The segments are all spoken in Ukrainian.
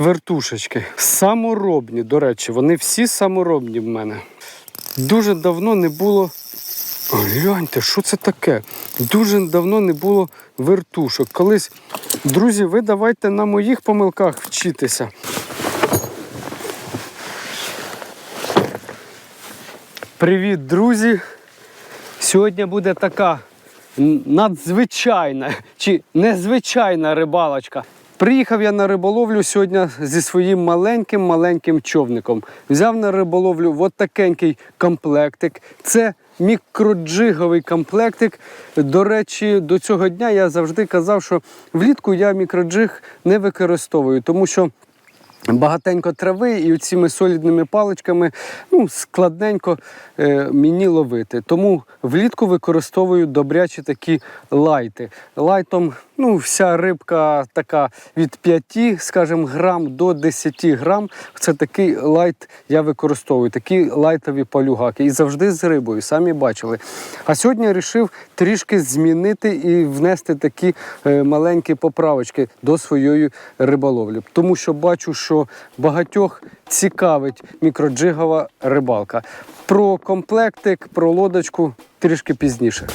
вертушечки. Саморобні, до речі, вони всі саморобні в мене. Дуже давно не було. Гляньте, що це таке? Дуже давно не було вертушок. Колись, друзі, ви давайте на моїх помилках вчитися. Привіт, друзі! Сьогодні буде така надзвичайна чи незвичайна рибалочка. Приїхав я на риболовлю сьогодні зі своїм маленьким маленьким човником. Взяв на риболовлю от такенький комплектик. Це мікроджиговий комплектик. До речі, до цього дня я завжди казав, що влітку я мікроджиг не використовую, тому що багатенько трави і цими солідними паличками ну, складненько е, мені ловити. Тому влітку використовую добрячі такі лайти. Лайтом ну, вся рибка така від 5, скажімо, грам до 10 грам. Це такий лайт я використовую, такі лайтові полюгаки. І завжди з рибою, самі бачили. А сьогодні вирішив трішки змінити і внести такі е, маленькі поправочки до своєї риболовлі. Тому що бачу, що багатьох цікавить мікроджигова рибалка. Про комплектик, про лодочку трішки пізніше.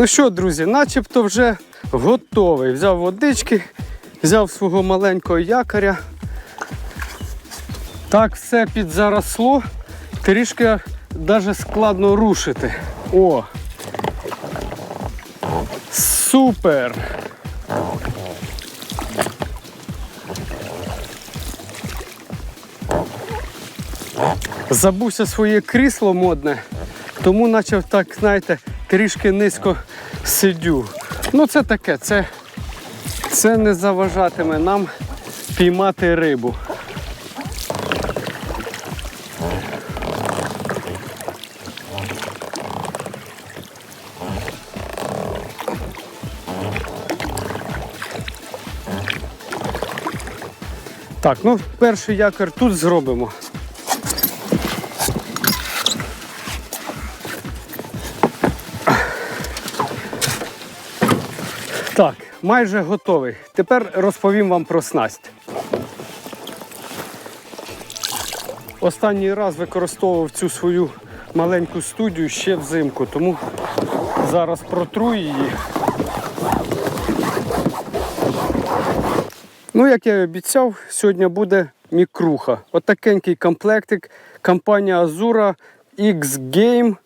Ну що, друзі, начебто вже готовий. Взяв водички, взяв свого маленького якоря. Так все підзаросло, трішки навіть складно рушити. О! Супер! Забувся своє крісло модне, тому почав так, знаєте, трішки низько сидю. Ну це таке, це, це не заважатиме нам піймати рибу. Так, ну перший якор тут зробимо. Так, майже готовий. Тепер розповім вам про снасть. Останній раз використовував цю свою маленьку студію ще взимку, тому зараз протру її. Ну, як я і обіцяв, сьогодні буде мікруха. Отакенький комплектик. Компанія Azura X-Game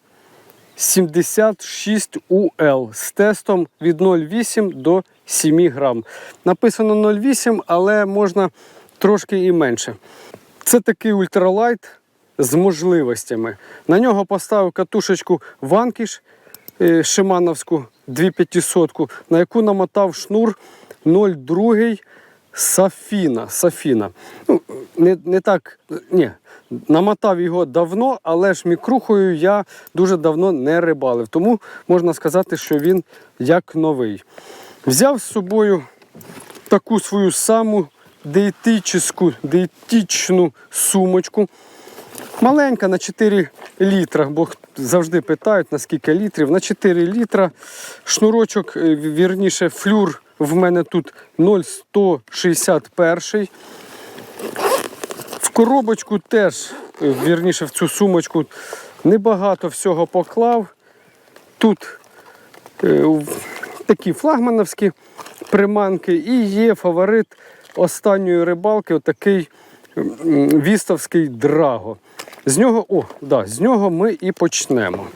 76UL з тестом від 0,8 до 7 грам. Написано 0,8, але можна трошки і менше. Це такий ультралайт з можливостями. На нього поставив катушечку Ванкіш е, Шимановську 2500, на яку намотав шнур 0,2 Сафіна. Сафіна. Ну, не, не так, ні, намотав його давно, але ж мікрухою я дуже давно не рибалив. Тому можна сказати, що він як новий. Взяв з собою таку свою саму диетичну, диетичну сумочку. Маленька на 4 літра, бо завжди питають, на скільки літрів. На 4 літра. Шнурочок, е, вірніше, флюр в мене тут 0,161. Коробочку теж, е, вірніше, в цю сумочку небагато всього поклав. Тут е, такі флагмановські приманки і є фаворит останньої рибалки, отакий вістовський драго. З нього, о, да, з нього ми і почнемо.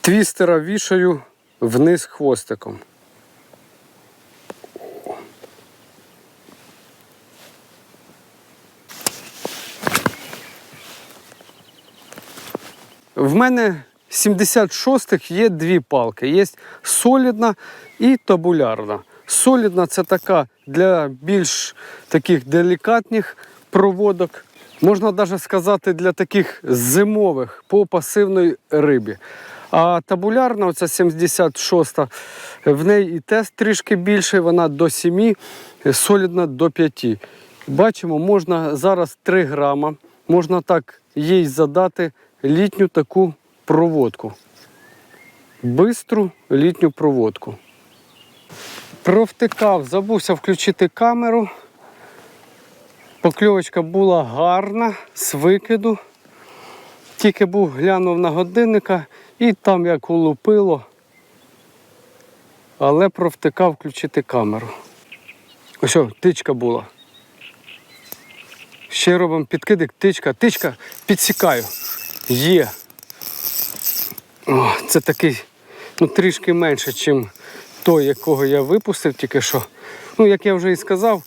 Твістера вішаю вниз хвостиком. В мене 76-х є дві палки. Є солідна і табулярна. Солідна це така для більш таких делікатних проводок. можна навіть сказати, для таких зимових по пасивної рибі. А табулярна, оця 76-та, в неї і тест трішки більший, вона до 7, солідна до 5. Бачимо, можна зараз 3 грама, можна так їй задати літню таку проводку. Бистру літню проводку. Провтикав, забувся включити камеру. Покльовочка була гарна, з викиду. Тільки був глянув на годинника і там як улупило. Але провтикав включити камеру. Ось, тичка була. Ще робимо підкидик, тичка, тичка, підсікаю. Є. О, це такий, ну, трішки менше, ніж той, якого я випустив тільки що. Ну, як я вже і сказав,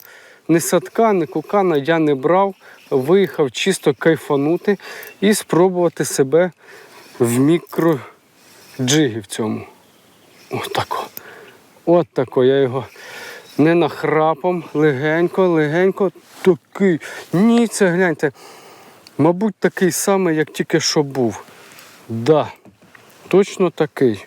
ні садка, ні кукана я не брав. Виїхав чисто кайфанути і спробувати себе в мікроджигі в цьому. Ось тако. От тако. Я його не нахрапом, легенько, легенько, такий. Ні, це гляньте. Мабуть, такий самий, як тільки що був. Да, точно такий.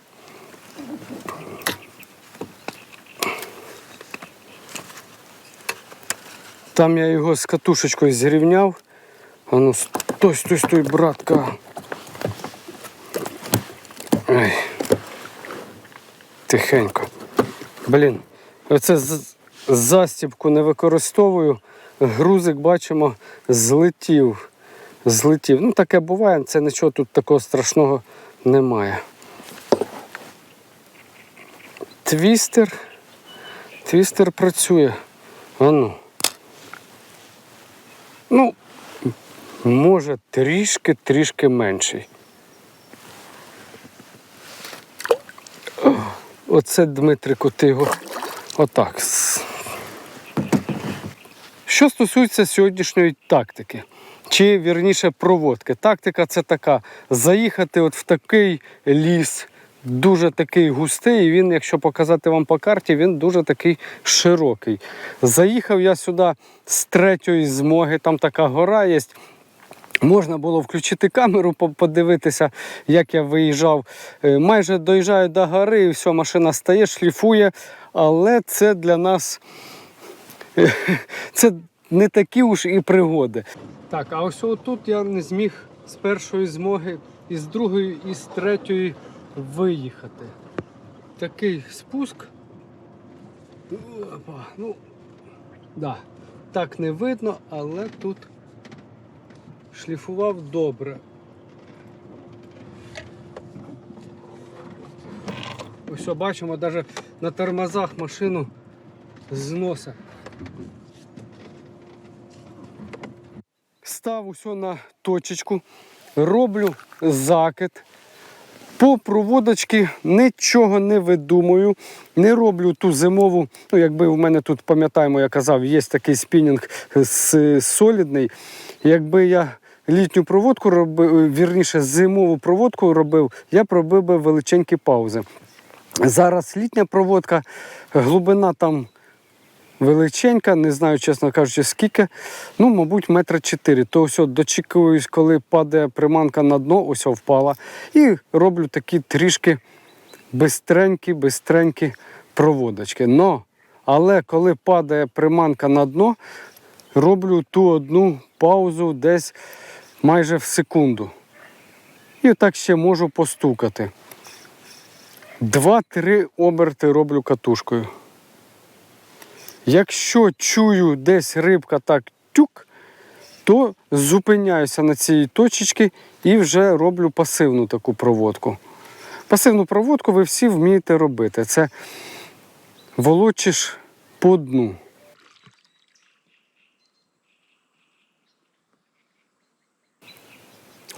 Там я його з катушечкою зрівняв. А ну стой, стой, стой, братка. Ай. Тихенько. Блін, оце застібку не використовую. Грузик, бачимо, злетів. Злетів. Ну, таке буває, це нічого тут такого страшного немає. Твістер. Твістер працює. Ану. Ну, може, трішки-трішки менший. Оце Дмитрику, ти його отак. Що стосується сьогоднішньої тактики, чи вірніше проводки. Тактика це така: заїхати от в такий ліс, дуже такий густий, і він, якщо показати вам по карті, він дуже такий широкий. Заїхав я сюди з третьої змоги, там така гора є. Можна було включити камеру, подивитися, як я виїжджав. Е, Майже доїжджаю до гори, і все, машина стає, шліфує. Але це для нас це не такі уж і пригоди. Так, а ось тут я не зміг з першої змоги, і з другої, і з третьої виїхати. Такий спуск. Опа, ну, да, так не видно, але тут шліфував добре. Ось бачимо, навіть на тормозах машину зноса. Став усе на точечку, роблю закид. По проводочці нічого не видумую, не роблю ту зимову. Ну, якби в мене тут, пам'ятаємо, я казав, є такий спінінг солідний. Якби я літню проводку робив, вірніше, зимову проводку робив, я пробив би величенькі паузи. Зараз літня проводка, глибина там величенька, не знаю, чесно кажучи, скільки. Ну, мабуть, метра чотири. То все, дочікуюсь, коли падає приманка на дно, ось впала. І роблю такі трішки бистренькі, бистренькі проводочки. Но, але коли падає приманка на дно, роблю ту одну паузу десь майже в секунду. І так ще можу постукати. Два-три оберти роблю катушкою. Якщо чую десь рибка так тюк, то зупиняюся на цій точці і вже роблю пасивну таку проводку. Пасивну проводку ви всі вмієте робити. Це волочиш по дну.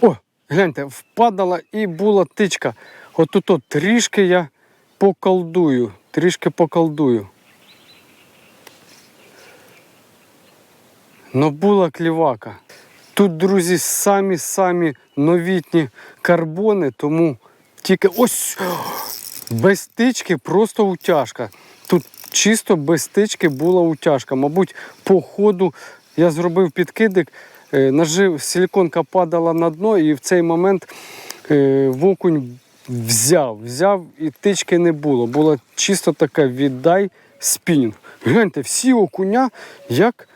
О, гляньте, впадала і була тичка. От тут трішки я поколдую, трішки поколдую. Ну була клівака. Тут, друзі, самі-самі новітні карбони, тому тільки ось без тички просто утяжка. Тут чисто без тички була утяжка. Мабуть, по ходу я зробив підкидик, е, нажив, силіконка падала на дно, і в цей момент е, вокунь взяв, взяв і тички не було. Було чисто таке віддай спінінг. Гляньте, всі окуня, як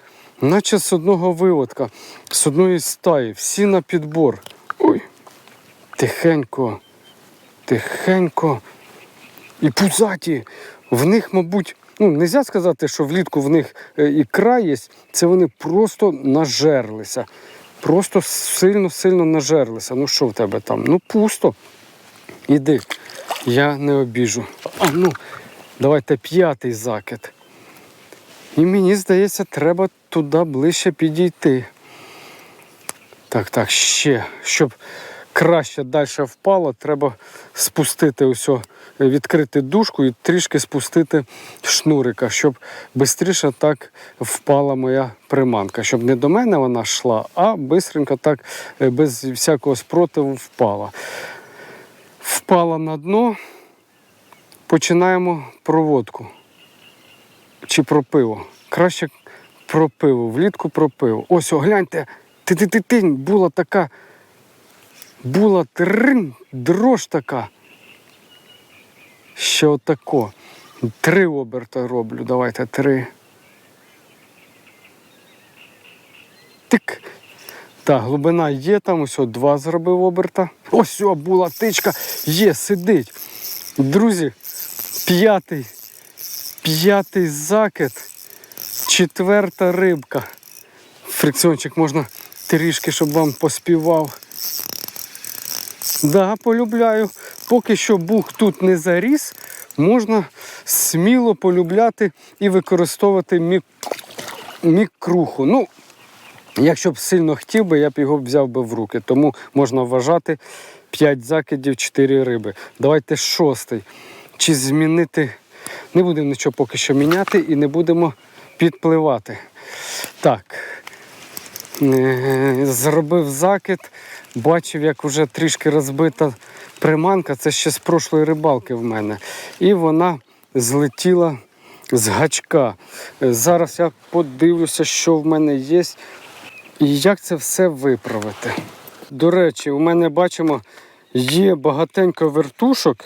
наче з одного виводка, з одної стаї, всі на підбор. Ой, тихенько, тихенько. І пузаті. В них, мабуть, ну, не можна сказати, що влітку в них е, ікра є, це вони просто нажерлися. Просто сильно-сильно нажерлися. Ну що в тебе там? Ну пусто. Іди, я не обіжу. А ну, давайте п'ятий закид. І мені здається, треба туди ближче підійти. Так, так, ще. Щоб краще далі впало, треба спустити усьо, відкрити дужку і трішки спустити шнурика, щоб швидше так впала моя приманка. Щоб не до мене вона йшла, а швидко так е, без всякого спротиву впала. Впала на дно, починаємо проводку. Чи про пиво. Краще про пиво, влітку про пиво. Ось, о, гляньте, ти-ти-ти-тинь, була така, була трин, дрож така. Ще отако. Три оберта роблю. Давайте три. Тик. Так, глибина є, там ось два зробив оберта. Ось була тичка, є, сидить. Друзі, п'ятий, п'ятий закид, четверта рибка. Фрикціончик можна трішки, щоб вам поспівав. Да, полюбляю. Поки що бух тут не заріс, можна сміло полюбляти і використовувати мік... мікруху. Ну, якщо б сильно хотів би, я б його взяв би в руки. Тому можна вважати 5 закидів, 4 риби. Давайте шостий. Чи змінити. Не будемо нічого поки що міняти і не будемо підпливати. Так. Е, Зробив закид, бачив, як вже трішки розбита приманка. Це ще з прошлої рибалки в мене. І вона злетіла з гачка. Е, Зараз я подивлюся, що в мене є і як це все виправити. До речі, у мене бачимо, є багатенько вертушок.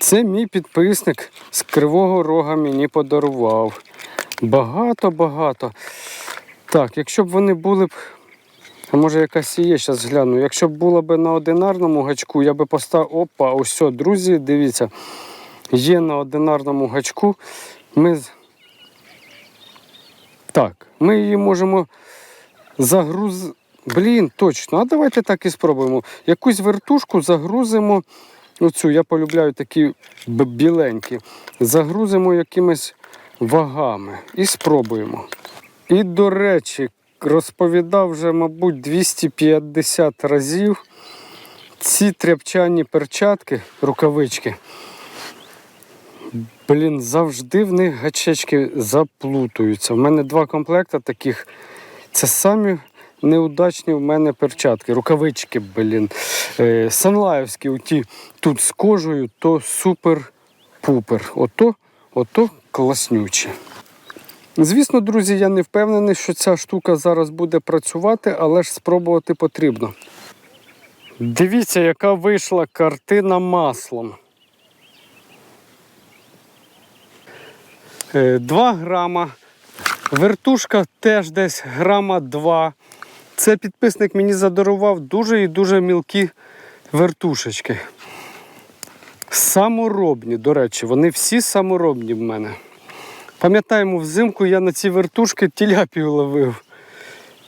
Це мій підписник з Кривого Рога мені подарував. Багато-багато. Так, якщо б вони були б. А може якась і є, зараз гляну. Якщо б була б на одинарному гачку, я би поставив. Опа, ось, друзі, дивіться. Є на одинарному гачку. Ми. Так, ми її можемо загруз... Блін, точно. А давайте так і спробуємо. Якусь вертушку загрузимо. Оцю, я полюбляю такі біленькі. Загрузимо якимись вагами і спробуємо. І, до речі, розповідав вже, мабуть, 250 разів. Ці тряпчані перчатки, рукавички. Блін, завжди в них гачечки заплутуються. У мене два комплекти таких. Це самі неудачні в мене перчатки, рукавички, блін. Е, санлаївські, оті тут з кожею, то супер-пупер. Ото, ото класнючі. Звісно, друзі, я не впевнений, що ця штука зараз буде працювати, але ж спробувати потрібно. Дивіться, яка вийшла картина маслом. 2 грама. Вертушка теж десь грама 2. Це підписник мені задарував дуже і дуже мілкі вертушечки. Саморобні, до речі, вони всі саморобні в мене. Пам'ятаємо, взимку я на ці вертушки тіляпію ловив.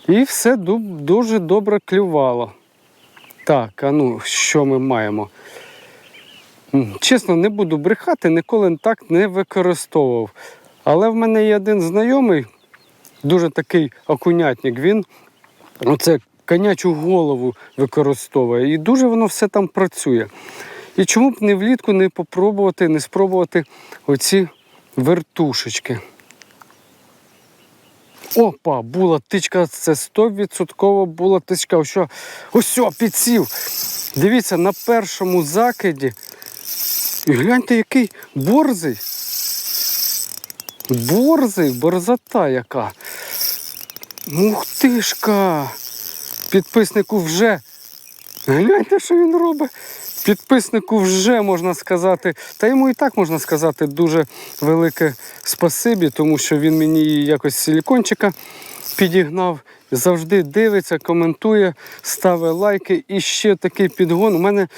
І все дуже добре клювало. Так, а ну, що ми маємо? Чесно, не буду брехати, ніколи так не використовував. Але в мене є один знайомий, дуже такий окунятник. Він оце конячу голову використовує. І дуже воно все там працює. І чому б не влітку не попробувати, не спробувати оці вертушечки. Опа, була тичка, це 100% була тичка. Ось, ось підсів. Дивіться, на першому закиді. І гляньте, який борзий. Борзий, борзота яка. Ух тишка. Підписнику вже. Гляньте, що він робить. Підписнику вже можна сказати, та йому і так можна сказати дуже велике спасибі, тому що він мені якось силікончика підігнав, завжди дивиться, коментує, ставить лайки. І ще такий підгон. У мене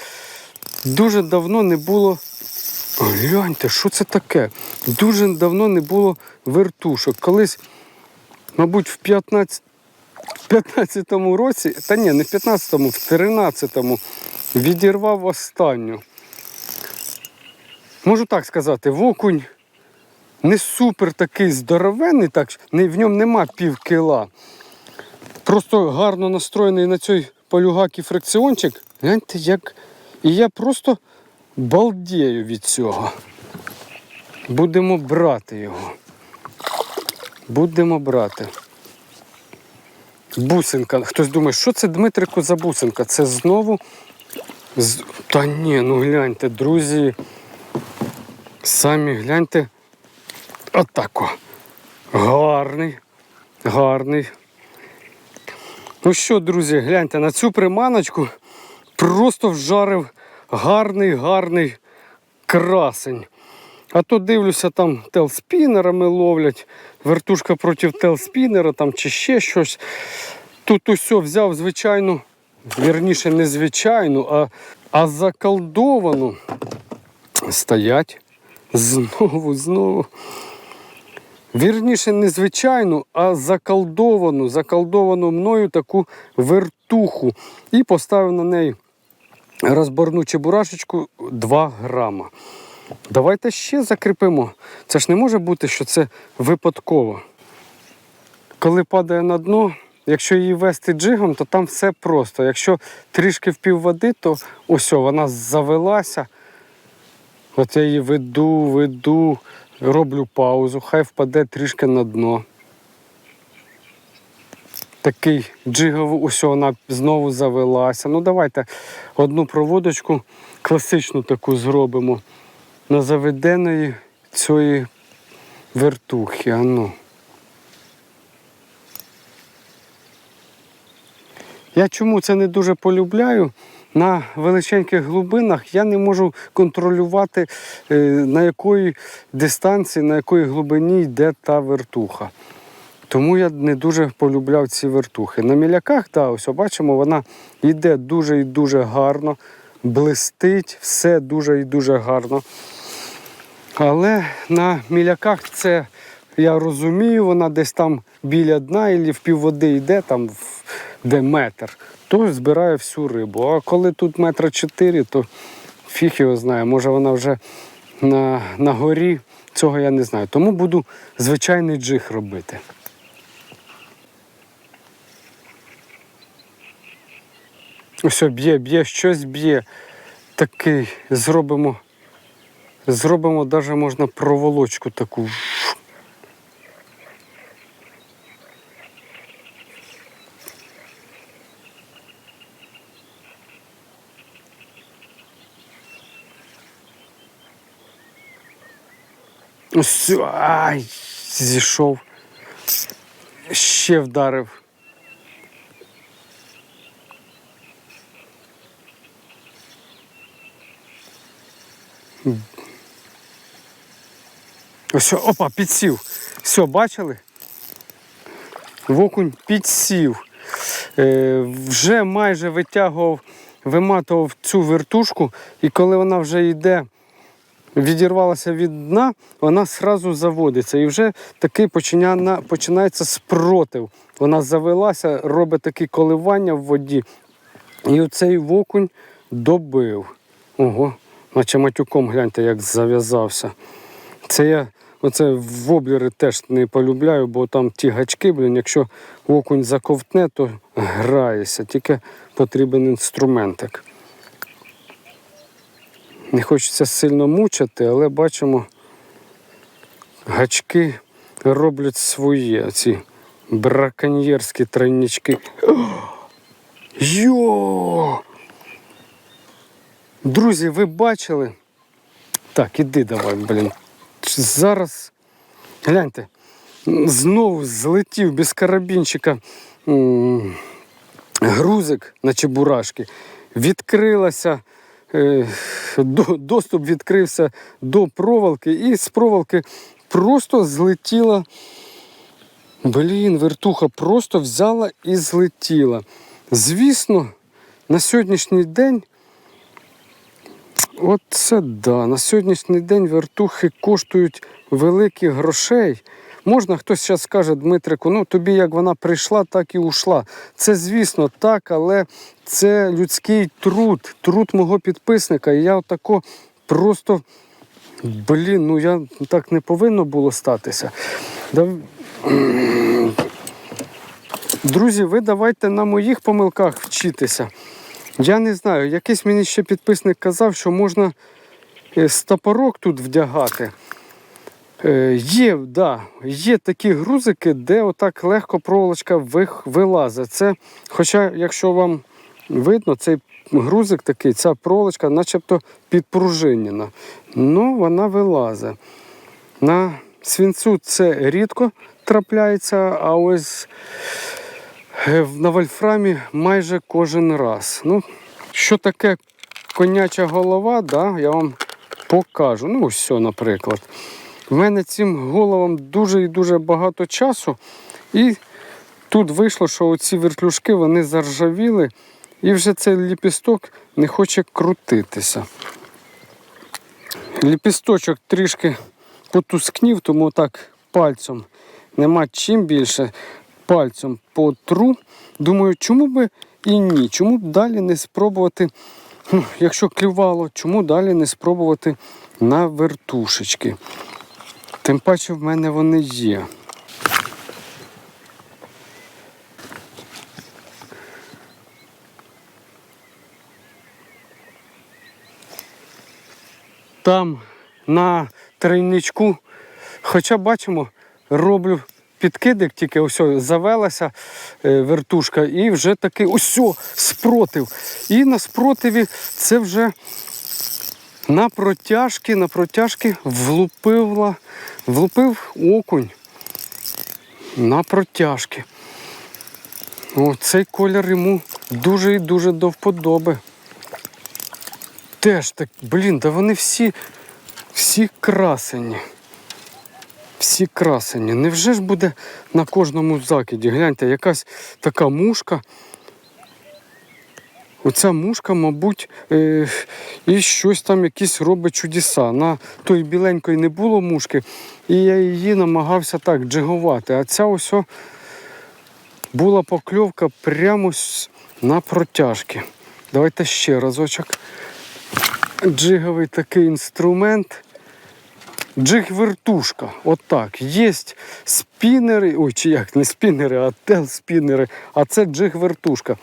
дуже давно не було. Гляньте, що це таке? Дуже давно не було вертушок. Колись, мабуть, в 15 15-му році, та ні, не в 15-му, в 13-му відірвав останню. Можу так сказати, вокунь не супер такий здоровенний, так, в ньому нема пів кіла. Просто гарно настроєний на цей полюгак і фрикціончик. Гляньте, як. І я просто балдію від цього. Будемо брати його. Будемо брати. Бусинка. Хтось думає, що це Дмитрику за бусинка? Це знову. Та ні, ну гляньте, друзі. Самі гляньте. Отако. Гарний. Гарний. Ну що, друзі, гляньте, на цю приманочку просто вжарив гарний, гарний красень. А то дивлюся, там телспінерами ловлять, вертушка проти телспінера там чи ще щось. Тут усе взяв звичайну, вірніше, не звичайну, а, а заколдовану. Стоять. Знову, знову. Вірніше, не звичайну, а заколдовану, заколдовану мною таку вертуху. І поставив на неї розборну чебурашечку 2 грама. Давайте ще закріпимо. Це ж не може бути, що це випадково. Коли падає на дно, якщо її вести джигом, то там все просто. Якщо трішки впів води, то ось вона завелася. От я її веду, веду, роблю паузу, хай впаде трішки на дно. Такий джиговий, ось вона знову завелася. Ну давайте одну проводочку класичну таку зробимо на заведеної цієї вертухи. А ну. Я чому це не дуже полюбляю? На величеньких глибинах я не можу контролювати, е, на якої дистанції, на якої глибині йде та вертуха. Тому я не дуже полюбляв ці вертухи. На міляках, да, ось бачимо, вона йде дуже і дуже гарно, блистить, все дуже і дуже гарно. Але на міляках це, я розумію, вона десь там біля дна і в півводи йде, там де метр, то збирає всю рибу. А коли тут метра чотири, то фіг його знає, може вона вже на, на горі, цього я не знаю. Тому буду звичайний джиг робити. Ось б'є, б'є, щось б'є. Такий зробимо. Зробимо навіть можна проволочку таку. Ай, зійшов. Ще вдарив. Ось, опа, підсів. Все, бачили? Вокунь підсів. Е, вже майже витягував, виматував цю вертушку, і коли вона вже йде, відірвалася від дна, вона сразу заводиться. І вже такий починя- починається спротив. Вона завелася, робить такі коливання в воді. І оцей вокунь добив. Ого, наче матюком гляньте, як зав'язався. Це я оце воблери теж не полюбляю, бо там ті гачки, блін, якщо окунь заковтне, то граєшся. Тільки потрібен інструментик. Не хочеться сильно мучити, але бачимо, гачки роблять своє, ці браконьєрські тройнички. Йо! Друзі, ви бачили? Так, іди давай, блін. Зараз. Гляньте, знову злетів без карабінчика грузик на чебурашки. Відкрилася, е, доступ відкрився до проволоки, і з проволоки просто злетіла. Блін, вертуха просто взяла і злетіла. Звісно, на сьогоднішній день. От це да. На сьогоднішній день вертухи коштують великих грошей. Можна хтось зараз скаже, Дмитрику, ну тобі як вона прийшла, так і ушла. Це, звісно, так, але це людський труд, труд мого підписника. І я отако просто, блін, ну я так не повинно було статися. Да... Друзі, ви давайте на моїх помилках вчитися. Я не знаю, якийсь мені ще підписник казав, що можна е, стопорок тут вдягати. Е, Є, да, є такі грузики, де отак легко проволочка вилазить. Це, хоча, якщо вам видно, цей грузик такий, ця проволочка начебто підпружинена. Ну, вона вилазить. На свінцю це рідко трапляється, а ось на вольфрамі майже кожен раз. Ну, що таке коняча голова, да, я вам покажу. Ну, ось, все, наприклад. В мене цим головам дуже і дуже багато часу. І тут вийшло, що оці вертлюжки вони заржавіли, і вже цей ліпісток не хоче крутитися. Ліпісточок трішки потускнів, тому так пальцем нема чим більше пальцем потру. Думаю, чому би і ні? Чому б далі не спробувати, ну, якщо клювало, чому далі не спробувати на вертушечки? Тим паче в мене вони є. Там на тройничку, хоча бачимо, роблю підкидик, тільки ось завелася е, вертушка, і вже такий ось спротив. І на спротиві це вже на протяжки, на протяжки влупила, влупив окунь. На протяжки. Цей колір йому дуже і дуже до вподоби. Теж так, блін, да вони всі, всі красені. Всі красені. Невже ж буде на кожному закиді? Гляньте, якась така мушка. Оця мушка, мабуть, е, і щось там якісь робить чудеса. На той біленької не було мушки, і я її намагався так джигувати. А ця ось була покльовка прямо на протяжки. Давайте ще разочок. Джиговий такий інструмент. Джиг-вертушка. Отак. Є спінери, ой, чи як не спінери, а тел-спінери, а це джиг-вертушка.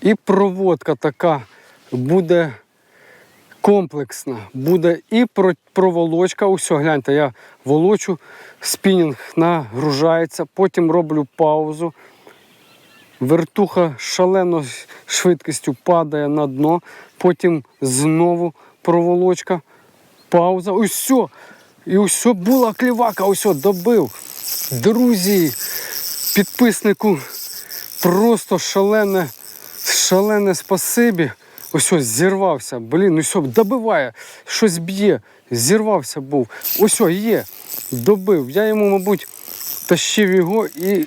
І проводка така буде комплексна. Буде і проволочка. Ось, гляньте, я волочу, спінінг нагружається, потім роблю паузу. Вертуха шалено швидкістю падає на дно, потім знову проволочка, пауза. Ось все. І ось була клівака, ось добив. Друзі, підписнику просто шалене, шалене спасибі. Ось ось зірвався. Блін, все, добиває, щось б'є. Зірвався був. Ось о, є. Добив. Я йому, мабуть, тащив його і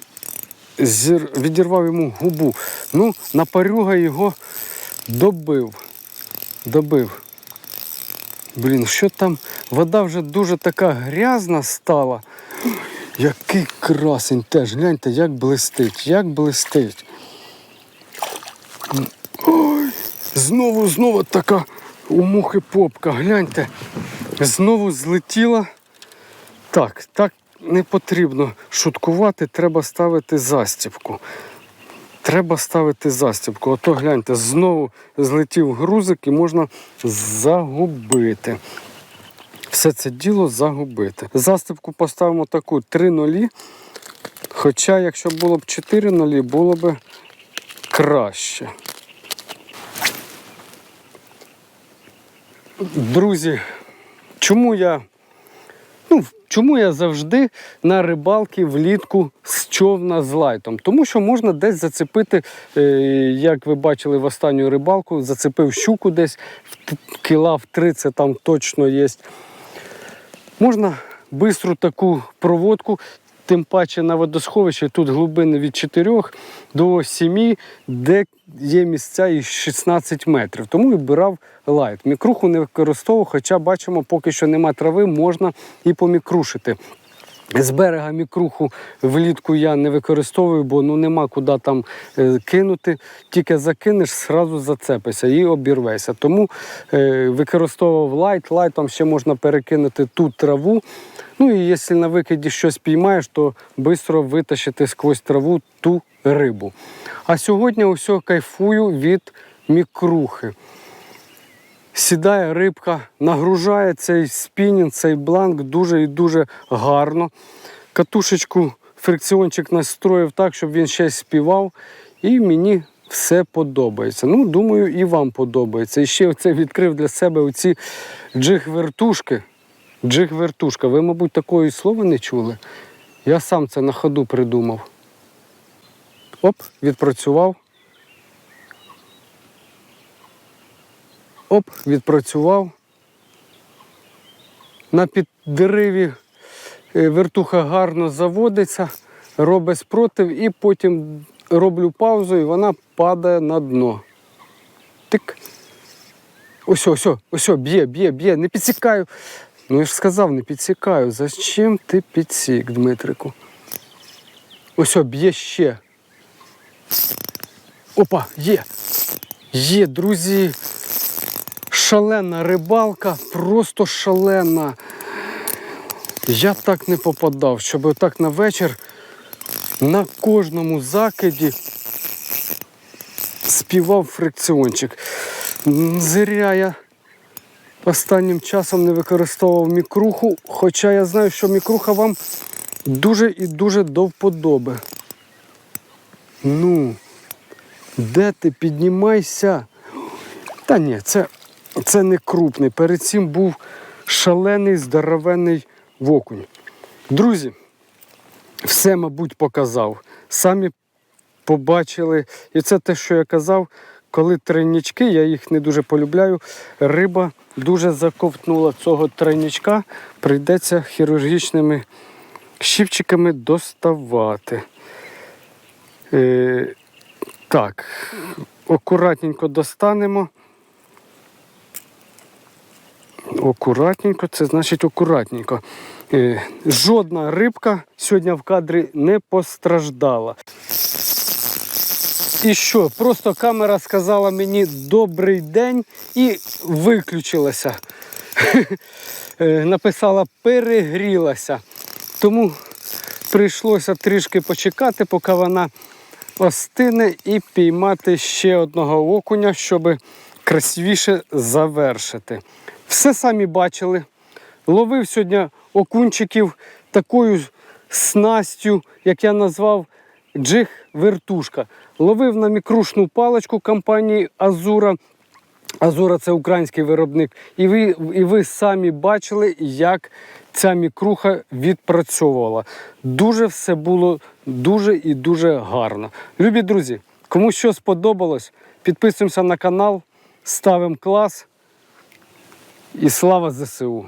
зір... відірвав йому губу. Ну, напарюга його добив. Добив. Блін, що там? Вода вже дуже така грязна стала. Який красень теж. Гляньте, як блистить, як блистить. Ой, знову, знову така у мухи попка. Гляньте. Знову злетіла. Так, так не потрібно шуткувати, треба ставити застібку. Треба ставити застібку. Ото гляньте, знову злетів грузик і можна загубити. Все це діло загубити. Застібку поставимо таку 3 нулі. Хоча, якщо було б 4 нулі, було б краще. Друзі, чому я Ну, чому я завжди на рибалки влітку з човна з лайтом. Тому що можна десь зацепити, е, як ви бачили в останню рибалку, зацепив щуку десь кіла в три, це там точно є. Можна бистру таку проводку, тим паче на водосховищі тут глибини від 4 до 7, де є місця і 16 метрів. Тому і брав лайт. Мікруху не використовував, хоча бачимо, поки що нема трави, можна і помікрушити. З берега мікруху влітку я не використовую, бо ну нема куди там е, кинути. Тільки закинеш, зразу зацепишся і обірвешся. Тому е, використовував лайт. Лайтом ще можна перекинути ту траву. Ну і якщо на викиді щось піймаєш, то швидко витащити сквозь траву ту рибу. А сьогодні усе кайфую від мікрухи. Сідає рибка, нагружає цей спінінг, цей бланк дуже і дуже гарно. Катушечку фрикціончик настроїв так, щоб він ще співав. І мені все подобається. Ну, думаю, і вам подобається. І ще оце відкрив для себе оці джиг-вертушки. Джиг-вертушка. Ви, мабуть, такої слова не чули. Я сам це на ходу придумав. Оп, відпрацював. Оп, відпрацював. На піддереві е, вертуха гарно заводиться, робить спротив і потім роблю паузу і вона падає на дно. Тик. Ось, ось, ось, б'є, б'є, б'є, не підсікаю. Ну я ж сказав, не підсікаю. Зачем ти підсік, Дмитрику? Ось, б'є ще. Опа, є. Є, друзі. Шалена рибалка, просто шалена. Я так не попадав, щоб отак на вечір на кожному закиді співав фрикціончик. Зря я останнім часом не використовував мікруху, хоча я знаю, що мікруха вам дуже і дуже до вподоби. Ну, де ти піднімайся? Та ні, це, це не крупний. Перед цим був шалений здоровенний вокунь. Друзі, все, мабуть, показав. Самі побачили. І це те, що я казав, коли тройнічки, я їх не дуже полюбляю, риба дуже заковтнула цього тройнічка, прийдеться хірургічними щипчиками доставати. Е, так, акуратненько достанемо. Акуратненько, це значить акуратненько. Е, Жодна рибка сьогодні в кадрі не постраждала. І що? Просто камера сказала мені добрий день і виключилася. Е, Написала перегрілася. Тому прийшлося трішки почекати, поки вона остине, і піймати ще одного окуня, щоб красивіше завершити. Все самі бачили. Ловив сьогодні окунчиків такою снастю, як я назвав, джиг-вертушка. Ловив на мікрушну паличку компанії Азура. Азура це український виробник. І ви, і ви самі бачили, як ця мікруха відпрацьовувала. Дуже все було дуже і дуже гарно. Любі друзі, кому що сподобалось, підписуємося на канал, ставимо клас. І слава ЗСУ!